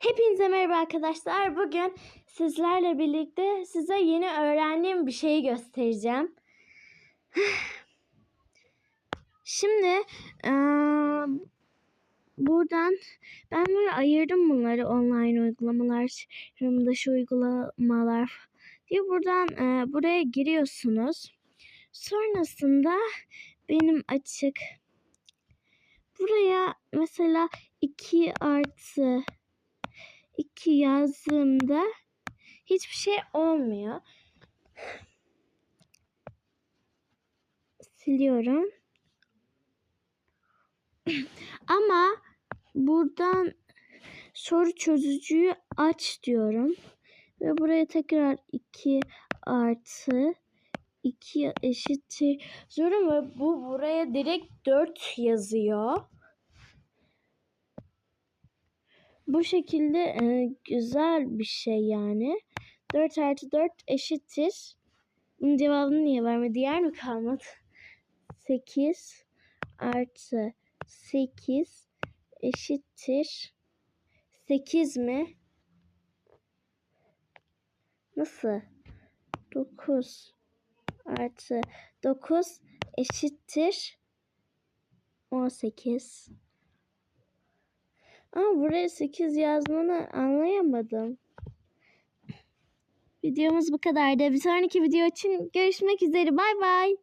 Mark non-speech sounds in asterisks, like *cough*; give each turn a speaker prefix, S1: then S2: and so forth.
S1: Hepinize merhaba arkadaşlar. Bugün sizlerle birlikte size yeni öğrendiğim bir şeyi göstereceğim. *sighs* Şimdi eee, buradan ben böyle ayırdım bunları online uygulamalar, dışı uygulamalar diye buradan eee, buraya giriyorsunuz. Sonrasında benim açık buraya mesela 2 artı 2 yazdığımda hiçbir şey olmuyor. Siliyorum. Ama buradan soru çözücüyü aç diyorum. Ve buraya tekrar 2 artı 2 eşittir diyorum ve bu buraya direkt 4 yazıyor. Bu şekilde e, güzel bir şey yani. 4 artı 4 eşittir. Bunun cevabını niye vermedi? Yer mi kalmadı? 8 artı 8 eşittir. 8 mi? Nasıl? 9 artı 9 eşittir. 18. Ama buraya 8 yazmanı anlayamadım. Videomuz bu kadardı. Bir sonraki video için görüşmek üzere. Bay bay.